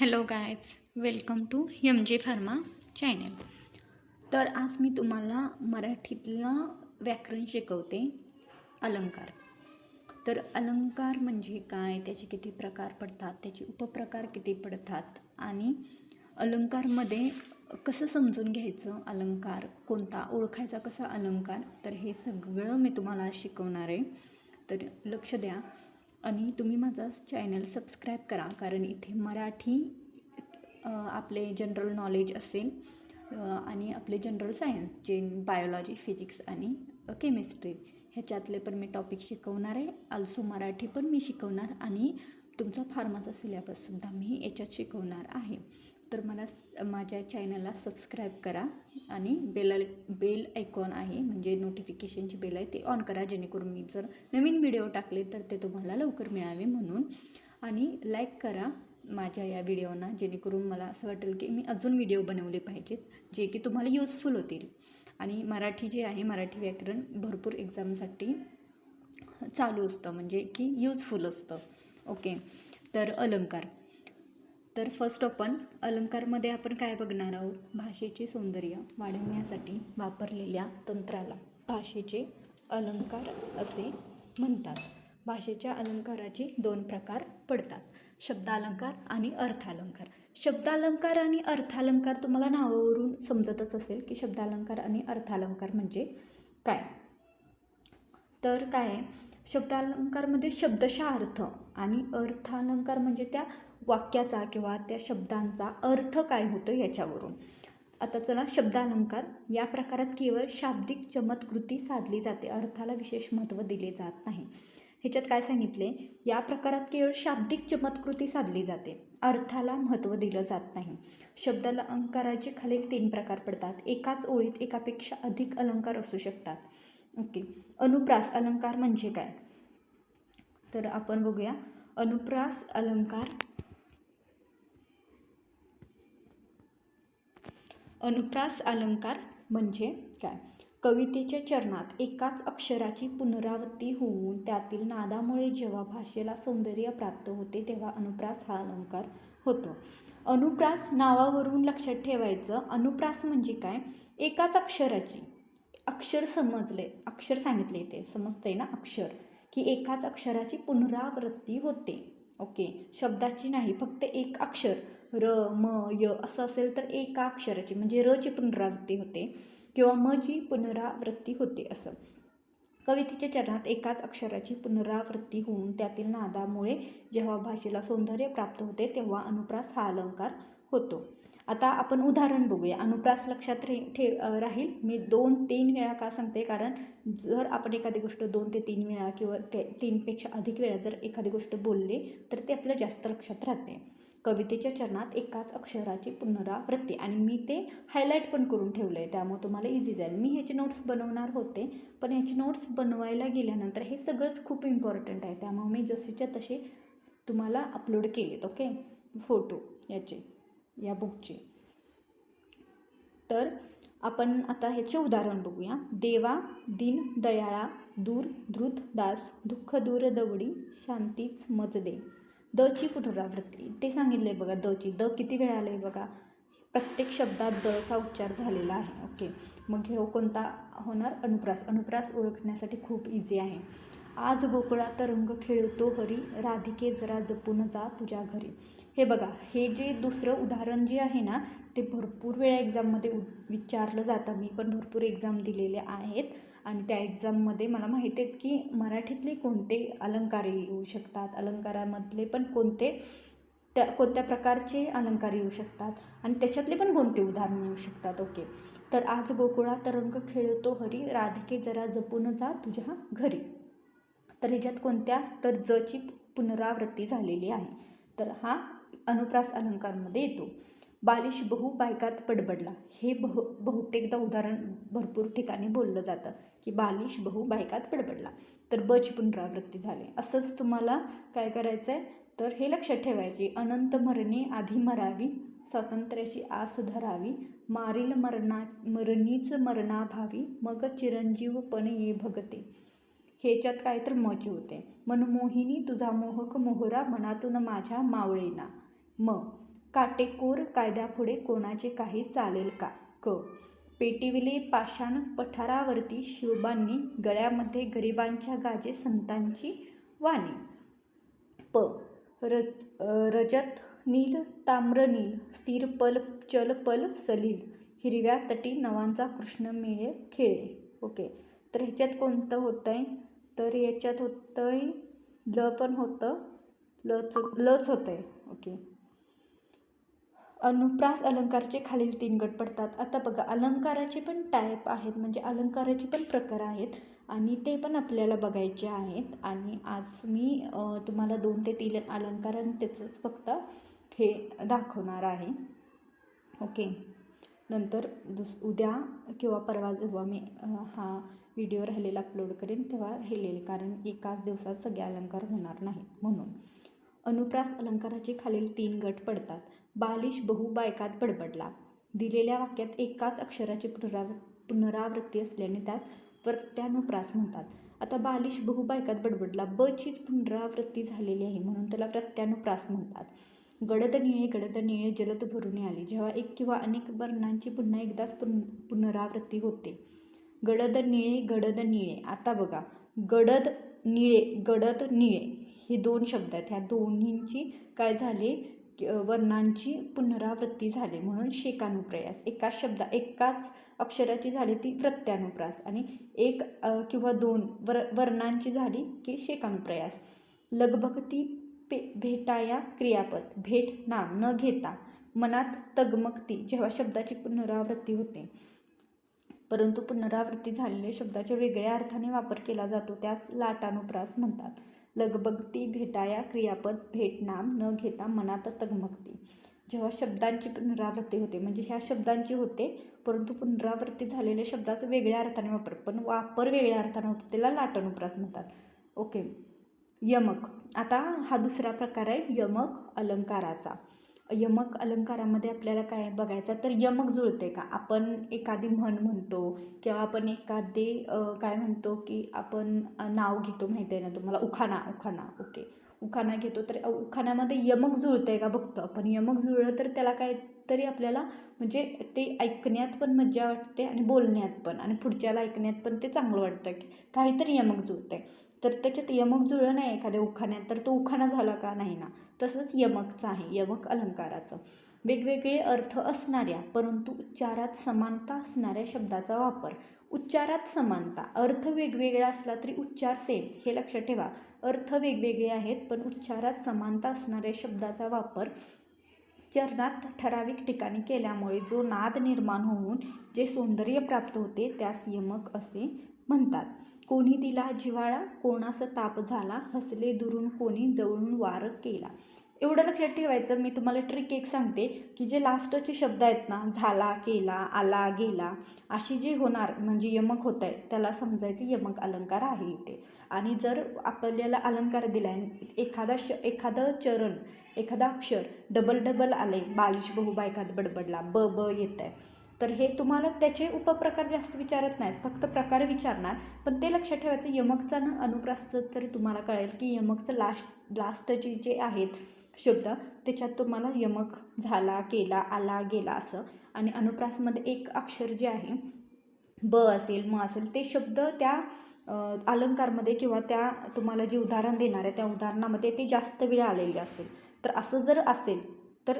Hello guys welcome to M J pharma channel तर आज मी तुम्हाला मराठीतला व्याकरण शिकवते अलंकार. तर अलंकार म्हणजे काय? त्याचे किती प्रकार पडतात? त्याचे उपप्रकार किती पडतात? आणि अलंकारमध्ये कसं समजून घ्यायचं? अलंकार कोणता? ओळखायचा कसा अलंकार? तर हे सगळं मी तुम्हाला शिकवणार आहे. तर लक्ष द्या. आणि तुम्ही माझा चॅनल सबस्क्राईब करा कारण इथे मराठी आपले जनरल नॉलेज असेल आणि आपले जनरल सायन्स जे बायोलॉजी फिजिक्स आणि केमिस्ट्री ह्याच्यातले पण मी टॉपिक शिकवणार आहे. अल्सो मराठी पण मी शिकवणार आणि तुमचा फार्माचा सिलेबससुद्धा मी याच्यात शिकवणार आहे. तर मला स- माझ्या चॅनलला सबस्क्राईब करा आणि बेल बेल आयकॉन आहे म्हणजे नोटिफिकेशनची बेल आहे ते ऑन करा जेणेकरून मी जर नवीन व्हिडिओ टाकले तर ते तुम्हाला लवकर मिळावे म्हणून. आणि लाईक करा माझ्या या व्हिडिओना जेणेकरून मला असं वाटेल की मी अजून व्हिडिओ बनवले पाहिजेत जे की तुम्हाला युजफुल होतील. आणि मराठी जे आहे मराठी व्याकरण भरपूर एक्झामसाठी चालू असतं म्हणजे की यूजफुल असतं. ओके तर अलंकार. तर फर्स्ट आपण अलंकारमध्ये आपण काय बघणार आहोत? भाषेचे सौंदर्य वाढवण्यासाठी वापरलेल्या तंत्राला भाषेचे अलंकार असे म्हणतात. भाषेच्या अलंकाराचे दोन प्रकार पडतात. शब्दालंकार आणि अर्थालंकार. शब्दालंकार आणि अर्थालंकार तुम्हाला नावावरून समजतच असेल की शब्दालंकार आणि अर्थालंकार म्हणजे काय? तर काय शब्दालंकारमध्ये शब्दशः अर्थ आणि अर्थालंकार म्हणजे त्या वाक्याचा किंवा त्या शब्दांचा अर्थ काय होतो याच्यावरून. आता चला शब्दालंकार या प्रकारात केवळ शाब्दिक चमत्कृती साधली जाते अर्थाला विशेष महत्त्व दिले जात नाही. ह्याच्यात काय सांगितले? या प्रकारात केवळ शाब्दिक चमत्कृती साधली जाते अर्थाला महत्त्व दिलं जात नाही. शब्दालंकाराचे खालील तीन प्रकार पडतात. एकाच ओळीत एकापेक्षा अधिक अलंकार असू शकतात. ओके. अनुप्रास अलंकार म्हणजे काय? तर आपण बघूया. अनुप्रास अलंकार अनुप्रास अलंकार म्हणजे काय? कवितेच्या चरणात एकाच अक्षराची पुनरावृत्ती होऊन त्यातील नादामुळे जेव्हा भाषेला सौंदर्य प्राप्त होते तेव्हा अनुप्रास हा अलंकार होतो. अनुप्रास नावावरून लक्षात ठेवायचं अनुप्रास म्हणजे काय? एकाच अक्षराची अक्षर समजले अक्षर सांगितले ते समजते ना? अक्षर. की एकाच अक्षराची पुनरावृत्ती होते. ओके. शब्दाची नाही फक्त एक अक्षर. र म य असं असेल तर एका अक्षराची म्हणजे र ची पुनरावृत्ती होते किंवा म ची पुनरावृत्ती होते असं. कवितेच्या चरणात एकाच अक्षराची पुनरावृत्ती होऊन त्यातील नादामुळे जेव्हा भाषेला सौंदर्य प्राप्त होते तेव्हा अनुप्रास हा अलंकार होतो. आता आपण उदाहरण बघूया. अनुप्रास लक्षात रे ठे राहील. मी दोन तीन वेळा का सांगते कारण जर आपण एखादी गोष्ट दोन ते तीन वेळा किंवा ते तीनपेक्षा अधिक वेळा जर एखादी गोष्ट बोलले तर ते आपलं जास्त लक्षात राहते. कवितेच्या चरणात एकाच अक्षराची पुनरावृत्ती आणि मी ते हायलाईट पण करून ठेवलं आहे त्यामुळे तुम्हाला इझी जाईल. मी ह्याचे नोट्स बनवणार होते पण ह्याचे नोट्स बनवायला गेल्यानंतर हे सगळंच खूप इम्पॉर्टंट आहे. त्यामुळे मी जसेच्या तसे तुम्हाला अपलोड केलेत ओके फोटो याचे या बुकचे तर आपण आता ह्याचे उदाहरण बघूया. देवा दिन दयाळा दूर धृत दास दुःख दूर दवडी शांतीच मजदे. दची पुनरावृत्ती ते सांगितले बघा दची द किती वेळा आहे बघा? प्रत्येक शब्दात दचा उच्चार झालेला आहे. ओके. मग हे हो कोणता होणार? अनुप्रास. अनुप्रास ओळखण्यासाठी खूप इझी आहे. आज गोकुळात रंग खेळतो हरी राधिके जरा जपून जा तुझ्या घरी. हे बघा हे जे दुसरं उदाहरण जे आहे ना ते भरपूर वेळा एक्झाममध्ये उ विचारलं जातं. मी पण भरपूर एक्झाम दिलेले आहेत. आणि त्या एक्झाममध्ये मला माहिती आहेत की मराठीतले कोणते अलंकार येऊ शकतात? अलंकारामधले पण कोणते? त्या कोणत्या प्रकारचे अलंकार येऊ शकतात? आणि त्याच्यातले पण कोणते उदाहरण येऊ शकतात? ओके. तर आज गोकुळात रंग खेळतो हरी राधिके जरा जपून जा तुझ्या घरी. तर ह्याच्यात कोणत्या? तर जची पुनरावृत्ती झालेली आहे. तर हा अनुप्रास अलंकारमध्ये येतो. बालिश बहु बायकात पडबडला. हे बह बहुतेकदा उदाहरण भरपूर ठिकाणी बोललं जातं की बालिश बहु बायकात पडबडला. तर बच पुनरावृत्ती झाली. असंच तुम्हाला काय करायचं आहे तर हे लक्षात ठेवायचे. अनंत मरणे आधी मरावी स्वातंत्र्याची आस धरावी मारील मरणा मरणीच मरणाभावी मग चिरंजीवपणे ये भगते. ह्याच्यात काय तर मची होते. मनमोहिनी तुझा मोहक मोहरा मनातून माझ्या मावळेना. म. काटेकोर कायद्यापुढे कोणाचे काही चालेल का? क. पेटिविले पाषाण पठारावरती शिवबांनी गळ्यामध्ये गरिबांच्या गाजे संतांची वाणी. प. रज रजत नील ताम्रनील स्थिर पल चल पल सलील हिरव्या तटी नवांचा कृष्ण मिळे खेळे. ओके. तर ह्याच्यात कोणतं होतं आहे तर याच्यात होतं आहे ल पण होतं. लच लच होतं आहे ओके. अनुप्रास अलंकारचे खालील तीन गट पडतात. आता बघा अलंकाराचे पण टाईप आहेत म्हणजे अलंकाराचे पण प्रकार आहेत आणि ते पण आपल्याला बघायचे आहेत. आणि आज मी तुम्हाला दोन ते तीन अलंकार आणि त्याचंच फक्त हे दाखवणार आहे. ओके. नंतर दुस उद्या किंवा परवा जेव्हा मी हा व्हिडिओ राहिलेला अपलोड करेन तेव्हा राहिलेले कारण एकाच दिवसात सगळे अलंकार होणार नाहीत म्हणून. अनुप्रास अलंकाराचे खालील तीन गट पडतात. बालिश बहु बायकात बडबडला. दिलेल्या वाक्यात एकाच अक्षराची पुनराव पुनरावृत्ती असल्याने त्यास प्रत्यानुप्रास म्हणतात. आता बालिश बहु बायकात बडबडला. ब चीच पुनरावृत्ती झालेली आहे म्हणून त्याला प्रत्यानुप्रास म्हणतात. गडद निळे गडद निळे जलद भरून आले. जेव्हा एक किंवा अनेक वर्णांची पुन्हा एकदाच पुन पुनरावृत्ती होते. गडद निळे गडद निळे. आता बघा. गडद निळे गडद निळे हे दोन शब्द आहेत. ह्या दोन्हींची काय झाले? वर्णांची पुनरावृत्ती झाली म्हणून शेकानुप्रयास. एकाच शब्दा एकाच अक्षराची झाली ती प्रत्यानुप्रास आणि एक किंवा दोन वर वर्णांची झाली की शेकानुप्रयास. लगभगती पे भेटाया क्रियापद भेट नाम न घेता मनात तगमगती जेव्हा शब्दाची पुनरावृत्ती होते. परंतु पुनरावृत्ती झालेल्या शब्दाच्या वेगळ्या अर्थाने वापर केला जातो त्यास लाटानुप्रास म्हणतात. लगबगती भेटाया क्रियापद भेटनाम न घेता मनात तगमगती. जेव्हा शब्दांची पुनरावृत्ती होते म्हणजे ह्या शब्दांची होते परंतु पुनरावृत्ती झालेल्या शब्दाचा वेगळ्या अर्थाने वापर पण वापर वेगळ्या अर्थाने होतो त्याला लाटानुप्रास म्हणतात. ओके. यमक. आता हा दुसरा प्रकार आहे यमक अलंकाराचा. यमक अलंकारामध्ये आपल्याला काय बघायचं तर यमक जुळते का? आपण एखादी म्हण म्हणतो किंवा आपण एखादे काय म्हणतो की आपण नाव घेतो माहिती आहे ना तुम्हाला? उखाणा उखाणा ओके. उखाणा घेतो तर उखाण्यामध्ये यमक जुळते का बघतो आपण? यमक जुळलं तर त्याला काय तरी आपल्याला म्हणजे ते ऐकण्यात पण मज्जा वाटते आणि बोलण्यात पण आणि पुढच्याला ऐकण्यात पण ते चांगलं वाटतं की काहीतरी यमक जुळतं आहे तर त्याच्यात यमक जुळलं नाही एखाद्या उखाण्यात तर तो उखाणा झाला का? नाही ना. तसंच यमकचं आहे यमक अलंकाराचं. वेगवेगळे अर्थ असणाऱ्या परंतु उच्चारात समानता असणाऱ्या शब्दाचा वापर. उच्चारात समानता. अर्थ वेगवेगळा असला तरी उच्चार सेम हे लक्षात ठेवा. अर्थ वेगवेगळे आहेत पण उच्चारात समानता असणाऱ्या शब्दाचा वापर चरणात ठराविक ठिकाणी केल्यामुळे जो नाद निर्माण होऊन जे सौंदर्य प्राप्त होते त्यास यमक असे म्हणतात. कोणी दिला जिव्हाळा कोणास ताप झाला हसले दुरून कोणी जवळून वार केला. एवढं लक्षात ठेवायचं मी तुम्हाला ट्रिक एक सांगते की जे लास्टचे शब्द आहेत ना झाला केला आला गेला अशी जे होणार म्हणजे यमक होत आहे त्याला समजायचं यमक अलंकार आहे इथे. आणि जर आपल्याला अलंकार दिला आहे एखादा श एखादं चरण एखादा अक्षर डबल डबल आले बालिश बहु बायकात बडबडला ब ब येत आहे तर हे तुम्हाला त्याचे उपप्रकार जास्त विचारत नाहीत फक्त प्रकार विचारणार. पण ते लक्षात ठेवायचं यमकचा न अनुप्रास्त तरी तुम्हाला कळेल की यमकचं लास्ट लास्टचे जे आहेत शब्द त्याच्यात तुम्हाला यमक झाला केला आला गेला असं. आणि अनुप्रासमध्ये एक अक्षर जे आहे ब असेल म असेल ते शब्द त्या अलंकारमध्ये किंवा त्या तुम्हाला जे उदाहरण देणार आहे त्या उदाहरणामध्ये ते जास्त वेळ आलेले असेल. तर असं जर असेल तर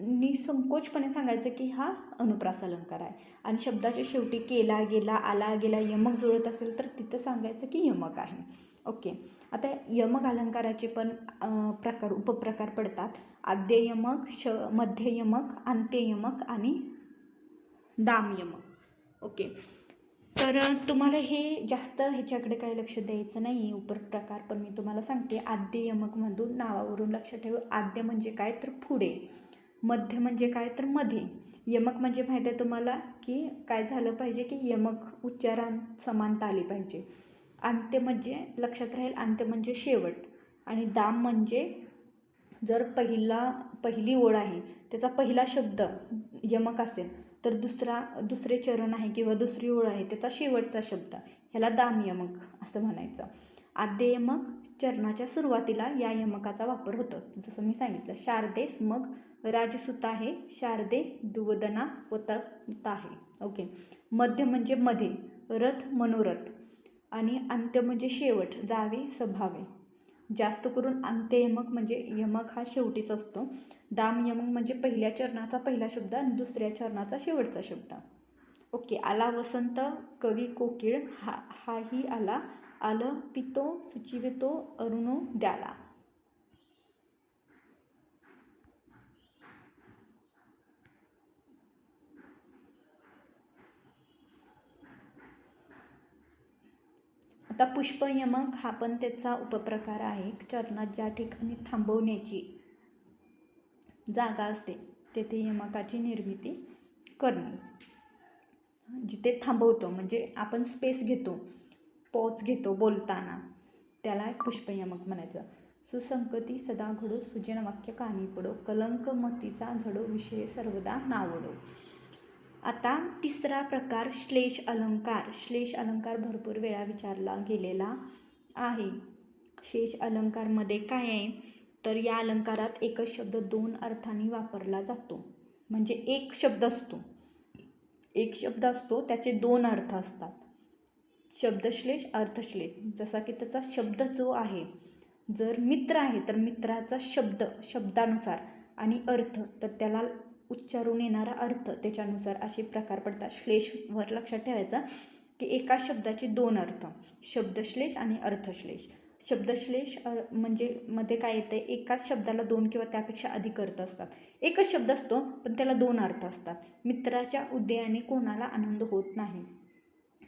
निसंकोचपणे सांगायचं की हा अनुप्रास अलंकार आहे. आणि शब्दाच्या शेवटी केला गेला आला गेला यमक जुळत असेल तर तिथं सांगायचं की यमक आहे. ओके. आता यमक अलंकाराचे पण प्रकार उपप्रकार पडतात. आद्य यमक श मध्य यमक आणि दामयमक ओके. तर तुम्हाला हे जास्त ह्याच्याकडे काही लक्ष द्यायचं नाही आहे उपप्रकार पण मी तुम्हाला सांगते. आद्य यमकमधून नावावरून लक्षात ठेव. आद्य म्हणजे काय? तर पुढे. मध्य म्हणजे काय तर मध्ये यमक म्हणजे माहीत आहे तुम्हाला की काय झालं पाहिजे की यमक उच्चारांत समानता आली पाहिजे. अंत्य म्हणजे लक्षात राहील अंत्य म्हणजे शेवट. आणि दाम म्हणजे जर पहिला पहिली ओळ आहे त्याचा पहिला शब्द यमक असेल तर दुसरा दुसरे चरण आहे किंवा दुसरी ओळ आहे त्याचा शेवटचा शब्द. ह्याला दाम यमक असं म्हणायचं. आद्ययमक चरणाच्या सुरुवातीला या यमकाचा वापर होतो. जसं मी सांगितलं शारदेस मग राजसुता आहे शारदे दुवदना वता आहे. ओके. मध्य म्हणजे मध्ये रथ मनोरथ. आणि अंत्य म्हणजे शेवट जावे स्वभावे जास्त करून अंत्ययमक म्हणजे यमक हा शेवटीच असतो. दाम यमक म्हणजे पहिल्या चरणाचा पहिला शब्द आणि दुसऱ्या चरणाचा शेवटचा शब्द. ओके आला वसंत कवी कोकिळ हा हाही आला आलं पितो सुचिवितो अरुणो द्याला. आता पुष्पयमक हा पण त्याचा उपप्रकार आहे. चरणात ज्या ठिकाणी थांबवण्याची जागा असते तेथे यमकाची निर्मिती करणे. जिथे थांबवतो म्हणजे आपण स्पेस घेतो पॉज घेतो बोलताना. त्याला पुष्पयमक म्हणायचं. सुसंगती सदा घडो सुजन वाक्य कानी पडो कलंक मतीचा झडो विषय सर्वदा नावडो. आता तिसरा प्रकार श्लेष अलंकार. श्लेष अलंकार भरपूर वेळा विचारला गेलेला आहे. शेष अलंकारमध्ये काय आहे? तर या अलंकारात एकच शब्द दोन अर्थाने वापरला जातो. म्हणजे एक शब्द असतो. एक शब्द असतो त्याचे दोन अर्थ असतात. शब्दश्लेष अर्थश्लेष. जसा की त्याचा शब्द जो आहे जर मित्र आहे तर मित्राचा शब्द शब्दानुसार आणि अर्थ. तर त्याला उच्चारून येणारा अर्थ त्याच्यानुसार असे प्रकार पडतात. श्लेषवर लक्षात ठेवायचा की एका शब्दाचे दोन अर्थ शब्दश्लेष आणि अर्थश्लेष. शब्दश्लेष म्हणजे मध्ये काय येतं एकाच शब्दाला दोन किंवा त्यापेक्षा अधिक अर्थ असतात. एकच शब्द असतो पण त्याला दोन अर्थ असतात. मित्राच्या उदयाने कोणाला आनंद होत नाही?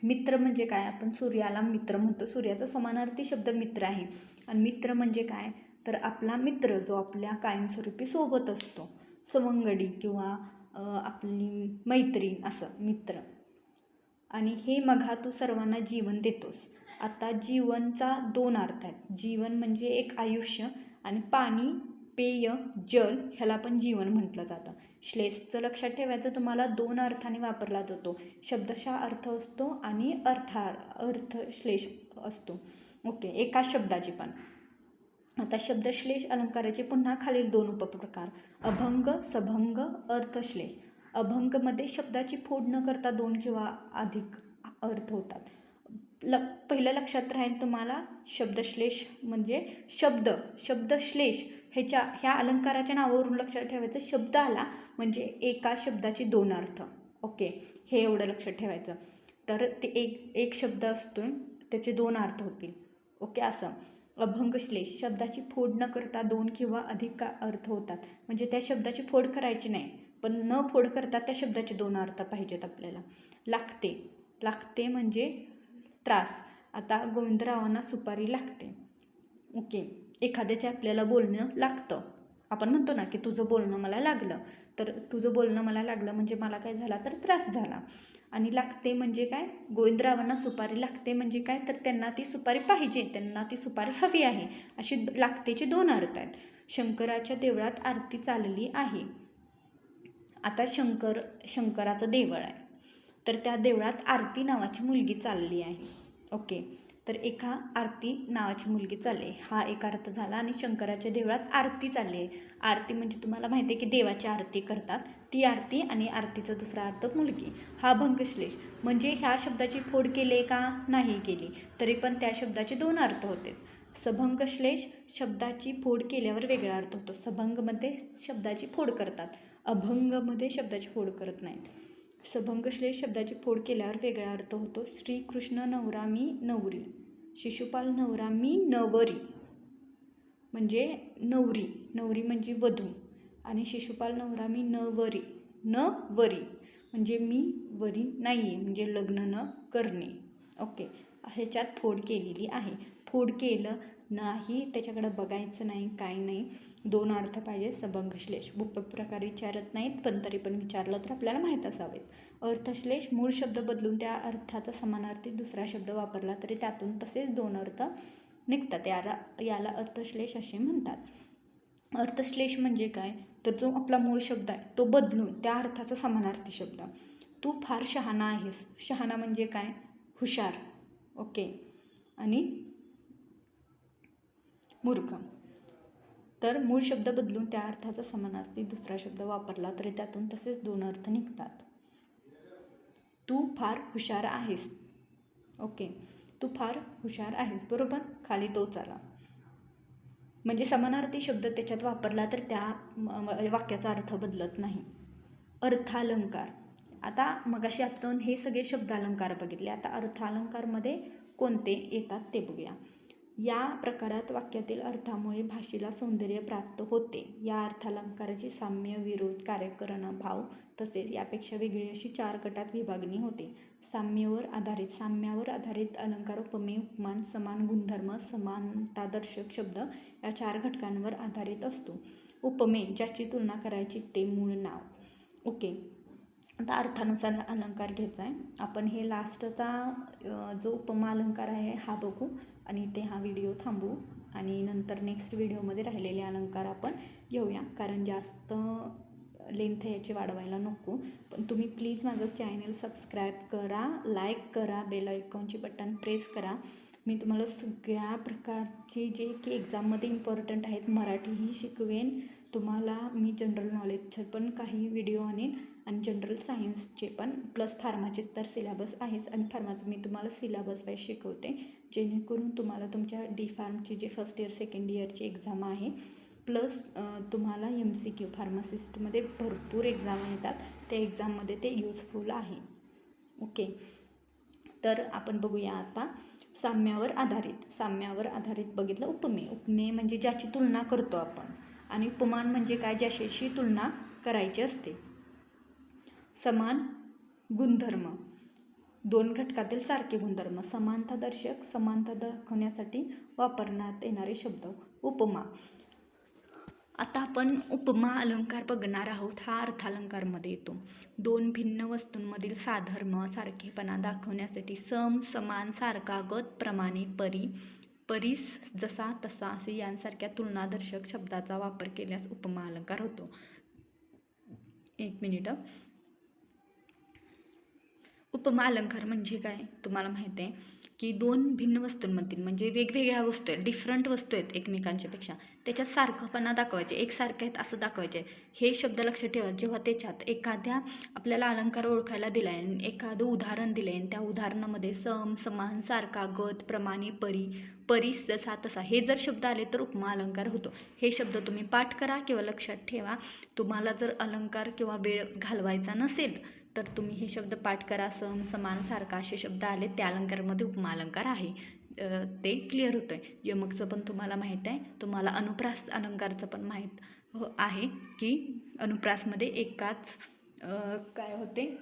मित्र म्हणजे काय? आपण सूर्याला मित्र म्हणतो. सूर्याचा समानार्थी शब्द मित्र आहे. आणि मित्र म्हणजे काय? तर आपला मित्र जो आपल्या कायमस्वरूपी सोबत असतो. सवंगडी किंवा आपली मैत्रीण असं मित्र. आणि हे मघा तू सर्वांना जीवन देतोस. आता जीवनचा दोन अर्थ आहेत. जीवन म्हणजे एक आयुष्य आणि पाणी पेय जल ह्याला पण जीवन म्हटलं जातं. श्लेषचं लक्षात ठेवायचं तुम्हाला दोन अर्थाने वापरला जातो. शब्दशः अर्थ असतो आणि अर्था अर्थ श्लेष असतो. ओके एका शब्दाची पण. आता शब्दश्लेष अलंकाराचे पुन्हा खालील दोन उपप्रकार. अभंग सभंग अर्थश्लेष. अभंगमध्ये शब्दाची फोड न करता दोन किंवा अधिक अर्थ होतात. ल पहिलं लक्षात राहील तुम्हाला शब्दश्लेष म्हणजे शब्द. शब्दश्लेष ह्याच्या ह्या अलंकाराच्या नावावरून लक्षात ठेवायचं शब्द आला म्हणजे एका शब्दाचे दोन अर्थ. ओके? हे एवढं लक्षात ठेवायचं. तर ते एक एक शब्द असतो आहे त्याचे दोन अर्थ होतील. ओके? असं. अभंगश्लेष शब्दाची फोड न करता दोन किंवा अधिक का अर्थ होतात. म्हणजे त्या शब्दाची फोड करायची नाही पण न फोड करता त्या शब्दाचे दोन अर्थ पाहिजेत आपल्याला. लागते. लागते म्हणजे त्रास. आता गोविंदरावांना सुपारी लागते. ओके? एखाद्याचे आपल्याला बोलणं लागतं. आपण म्हणतो ना की तुझं बोलणं मला लागलं. तर तुझं बोलणं मला लागलं म्हणजे मला काय झाला तर त्रास झाला. आणि लागते म्हणजे काय? गोविंदरावांना सुपारी लागते म्हणजे काय? तर त्यांना ती सुपारी पाहिजे. त्यांना ती सुपारी हवी आहे. अशी लागतेचे दोन अर्थ आहेत. शंकराच्या देवळात आरती चालली आहे. आता शंकर शंकराचं देवळ आहे. तर त्या देवळात आरती नावाची मुलगी चालली आहे. ओके. तर एका आरती नावाची मुलगी चालली. हा एक अर्थ झाला आणि शंकराच्या देवळात आरती चालली आहे. आरती म्हणजे तुम्हाला माहिती आहे की देवाची आरती करतात. ती आरती आणि आरतीचा दुसरा अर्थ मुलगी. हा भंगश्लेष. म्हणजे ह्या शब्दाची फोड केले का? नाही केली. तरी पण त्या शब्दाचे दोन अर्थ होते. सभंगश्लेष शब्दाची फोड केल्यावर वेगळा अर्थ होतो. सभंगमध्ये शब्दाची फोड करतात. अभंगमध्ये शब्दाची फोड करत नाहीत. सभंगश्लेष शब्दाची फोड केल्यावर वेगळा अर्थ होतो. श्रीकृष्ण नवरामी नवरी शिशुपाल नवरामी नवरी म्हणजे नवरी. नवरी म्हणजे वधू आणि शिशुपाल नवरामी नवरी न वरी म्हणजे मी वरी नाही आहे म्हणजे लग्न न करणे. ओके. ह्याच्यात फोड केलेली आहे. फोड केलं नाही त्याच्याकडं बघायचं नाही काय नाही. दोन अर्थ पाहिजे सबंगश्लेष प्रकार विचारत नाहीत पण तरी पण विचारलं तर आपल्याला माहीत असावेत. अर्थश्लेष मूळ शब्द बदलून त्या अर्थाचा समानार्थी दुसरा शब्द वापरला तरी त्यातून तसेच दोन अर्थ निघतात. याला याला अर्थश्लेष असे म्हणतात. अर्थश्लेष म्हणजे काय? तर जो आपला मूळ शब्द आहे तो बदलून त्या अर्थाचा समानार्थी शब्द. तू फार शहाणा आहेस. शहाणा म्हणजे काय? हुशार. ओके. आणि मूर्ख. तर मूळ शब्द बदलून त्या अर्थाचा समानार्थी दुसरा शब्द वापरला तरी त्यातून तसेच दोन अर्थ निघतात. तू फार हुशार आहेस. ओके. तू फार हुशार आहेस. बरोबर? खाली तोच आला म्हणजे समानार्थी शब्द त्याच्यात वापरला तर त्या वाक्याचा अर्थ बदलत नाही. अर्थालंकार. आता मगाशी आपण हे सगळे शब्दालंकार बघितले. आता अर्थालंकारमध्ये कोणते येतात ते बघूया. या प्रकारात वाक्यातील अर्थामुळे भाषेला सौंदर्य प्राप्त होते. या अर्थालंकाराची साम्य विरोध कार्यकरणा भाव तसेच यापेक्षा वेगळी अशी चार गटात विभागणी होते. साम्यवर आधारित साम्यावर आधारित अलंकार उपमेय उपमान समान गुणधर्म समानतादर्शक शब्द या चार घटकांवर आधारित असतो. उपमेय ज्याची तुलना करायची ते मूळ नाव. ओके. आता अर्थानुसार अलंकार घ्यायचा आहे. आपण हे लास्टचा जो उपमा अलंकार आहे हा बघू. आणि ते हा व्हिडिओ थांबू आणि नंतर नेक्स्ट व्हिडिओमध्ये राहिलेले अलंकार आपण घेऊया. कारण जास्त लेंथ याची वाढवायला नको. पण तुम्ही प्लीज माझं चॅनल सबस्क्राईब करा लाईक करा बेल आयकॉनची बटन प्रेस करा. मी तुम्हाला सगळ्या प्रकारचे जे की एक्झाममध्ये इम्पॉर्टंट आहेत मराठीही शिकवेन. तुम्हाला मी जनरल नॉलेजचे पण काही व्हिडिओ आणेन. आणि जनरल सायन्सचे पण प्लस फार्माचेच तर सिलेबस आहेच. आणि फार्माचं मी तुम्हाला सिलेबस वाईज शिकवते. जेणेकरून तुम्हाला तुमच्या डी फार्मची जे फर्स्ट इयर सेकंड इयरची एक्झाम आहे प्लस तुम्हाला एम सी क्यू फार्मासिस्टमध्ये भरपूर एक्झाम येतात. त्या एक्झाममध्ये ते यूजफुल आहे. ओके तर आपण बघूया आता साम्यावर आधारित. साम्यावर आधारित बघितलं उपमेय उपमेय म्हणजे ज्याची तुलना करतो आपण. आणि उपमान म्हणजे काय? ज्याच्याशी तुलना करायची असते. समान गुणधर्म. दोन घटकातील सारखे गुणधर्म समानतादर्शक समानता दाखवण्यासाठी वापरण्यात येणारे शब्द उपमा. आता आपण उपमा अलंकार बघणार आहोत हा अर्थालंकारमध्ये येतो. दोन भिन्न वस्तूंमधील साधर्म सारखेपणा दाखवण्यासाठी सम समान सारखा गत प्रमाणे परी परीस जसा तसा असे यांसारख्या तुलनादर्शक शब्दाचा वापर केल्यास उपमा अलंकार होतो. एक मिनिट. उपमा अलंकार म्हणजे काय तुम्हाला माहिती आहे? की दोन भिन्न वस्तूंमधील म्हणजे वेगवेगळ्या वस्तू आहेत डिफरंट वस्तू आहेत एकमेकांच्यापेक्षा. त्याच्यात सारखंपणा दाखवायचे एकसारखे आहेत असं दाखवायचे. हे शब्द लक्षात ठेवा जेव्हा त्याच्यात एखाद्या आपल्याला अलंकार ओळखायला दिला आहे एखादं उदाहरण दिलं आहे त्या उदाहरणामध्ये सम समान सारखा गत प्रमाणे परी परीस जसा तसा. हे जर शब्द आले तर उपमा अलंकार होतो. हे शब्द तुम्ही पाठ करा किंवा लक्षात ठेवा. तुम्हाला जर अलंकार किंवा वेळ घालवायचा नसेल तर तुम्ही हे शब्द पाठ करा सम समान सारखा असे शब्द आले त्या अलंकारामध्ये उपमा अलंकार आहे. ते क्लिअर होतं आहे यमकचं पण तुम्हाला माहीत आहे. तुम्हाला अनुप्रास अलंकारचं पण माहीत हो- आहे की अनुप्रासमध्ये एकाच काय होते?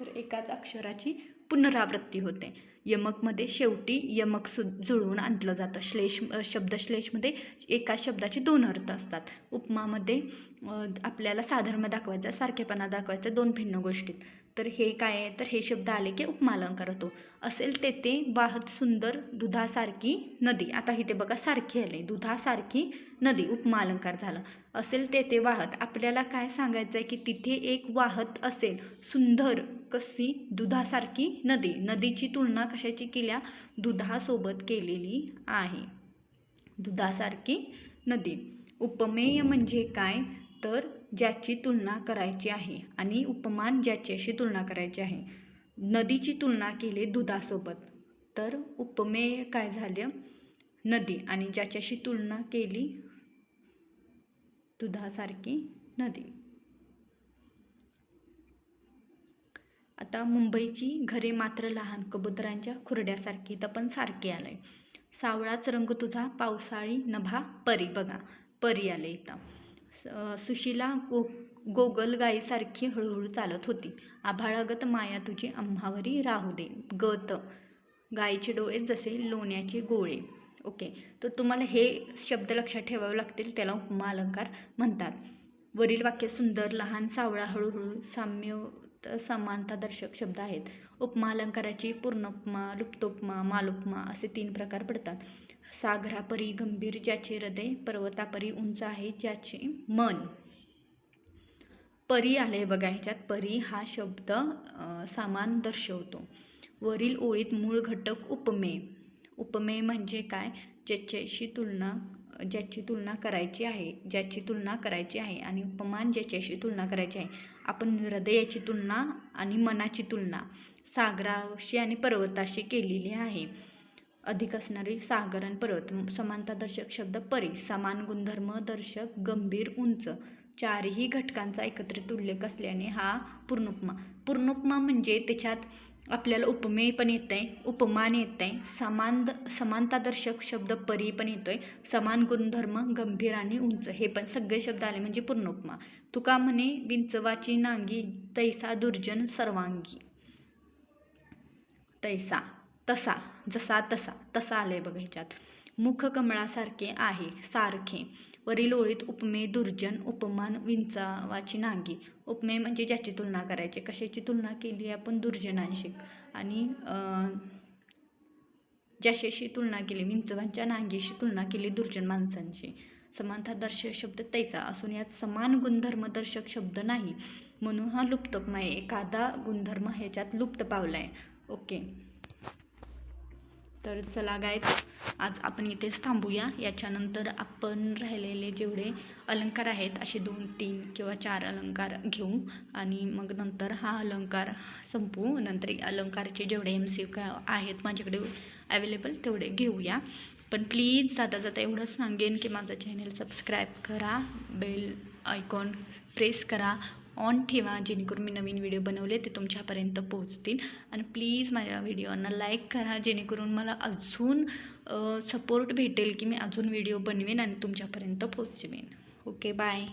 तर एकाच अक्षराची पुनरावृत्ती होते. यमकमध्ये शेवटी यमक सु जुळवून आणलं जातं. श्लेष शब्दश्लेषमध्ये एका शब्दाचे दोन अर्थ असतात. उपमामध्ये आपल्याला साधर्म दाखवायचा सारखेपणा दाखवायचा दोन भिन्न गोष्टीत तर हे काय आहे? तर हे शब्द आले की उपमालंकार होतो. असेल तेथे वाहत सुंदर दुधासारखी नदी. आता इथे बघा सारखी आले. दुधासारखी नदी उपमा अलंकार झालं. असेल तेथे वाहत आपल्याला काय सांगायचं आहे की तिथे एक वाहत असेल सुंदर कशी दुधासारखी नदी. नदीची तुलना कशाची केल्या? दुधासोबत केलेली आहे. दुधासारखी नदी. उपमेय म्हणजे काय? तर ज्याची तुलना करायची आहे आणि उपमान ज्याच्याशी तुलना करायची आहे. नदीची तुलना केली दुधासोबत. तर उपमेय काय झालं? नदी आणि ज्याच्याशी तुलना केली दुधासारखी नदी. आता मुंबईची घरे मात्र लहान कबुतरांच्या खुरड्यासारखी तर पण सारखी आलं आहे सावळाच रंग तुझा पावसाळी नभा परी बघा परी आले इथं. स- सुशिला गो गोगलगाईसारखी हळूहळू चालत होती. आभाळागत माया तुझी आम्हावरी राहू दे गत. गायीचे डोळे जसे लोण्याचे गोळे. ओके तर तुम्हाला हे शब्द लक्षात ठेवावे लागतील त्याला उपमा अलंकार म्हणतात. वरील वाक्य सुंदर लहान सावळा हळूहळू साम्य समानतादर्शक शब्द आहेत. उपमा अलंकाराची पूर्णोपमा लुप्तोपमा मालोपमा असे तीन प्रकार पडतात. सागरापरी गंभीर ज्याचे हृदय पर्वतापरी उंच आहे ज्याचे मन. परी आले बघा ह्याच्यात. परी हा शब्द समान सामान दर्शवतो. वरील ओळीत मूळ घटक उपमे. उपमे म्हणजे काय? ज्याच्याशी तुलना ज्याची तुलना करायची आहे ज्याची तुलना करायची आहे आणि उपमान ज्याच्याशी तुलना करायची आहे. आपण हृदयाची तुलना आणि मनाची तुलना सागराशी आणि पर्वताशी केलेली आहे. अधिक असणारी सागर आणि पर्वत समानता दर्शक शब्द परी समान गुणधर्म दर्शक गंभीर उंच चारही घटकांचा एकत्रित उल्लेख असल्याने हा पूर्णोपमा. पूर्णोपमा म्हणजे त्याच्यात आपल्याला उपमेय पण येत आहे उपमान येत आहे समान समानतादर्शक शब्द परी पण येतो आहे समान गुणधर्म गंभीर आणि उंच हे पण सगळे शब्द आले म्हणजे पूर्णोपमा. तुका म्हणे विंचवाची नांगी तैसा दुर्जन सर्वांगी. तैसा तसा जसा तसा तसा आलंय बघा ह्याच्यात. मुख कमळासारखे आहे सारखे. वरील ओळीत उपमेय दुर्जन उपमान विंचावाची नांगी. उपमे म्हणजे ज्याची तुलना करायची. कशाची तुलना केली आपण? दुर्जनांशी. आणि अं, तुलना केली विंचवांच्या नांगीशी तुलना केली दुर्जन माणसांशी. समानता दर्शक शब्द तैसा असून यात समान गुणधर्म दर्शक शब्द नाही. म्हणून हा लुप्तोपमा आहे. एखादा गुणधर्म ह्याच्यात लुप्त पावला आहे ओके. तर चला गायत आज आपण इथेच थांबूया. याच्यानंतर आपण राहिलेले जेवढे अलंकार आहेत असे दोन तीन किंवा चार अलंकार घेऊ. आणि मग नंतर हा अलंकार संपवू नंतर अलंकारचे जेवढे एम सी आहेत माझ्याकडे अवेलेबल तेवढे घेऊया. पण प्लीज जाता जाता एवढंच सांगेन की माझं चॅनल सबस्क्राईब करा बेल आयकॉन प्रेस करा. ऑन ठेवा जेणेकरून मी नवीन व्हिडिओ बनवले ते तुमच्यापर्यंत पोहोचतील. आणि प्लीज माझ्या व्हिडिओना लाईक करा जेणेकरून मला अजून सपोर्ट भेटेल की मी अजून व्हिडिओ बनवेन आणि तुमच्यापर्यंत पोहोचवेन. Okay bye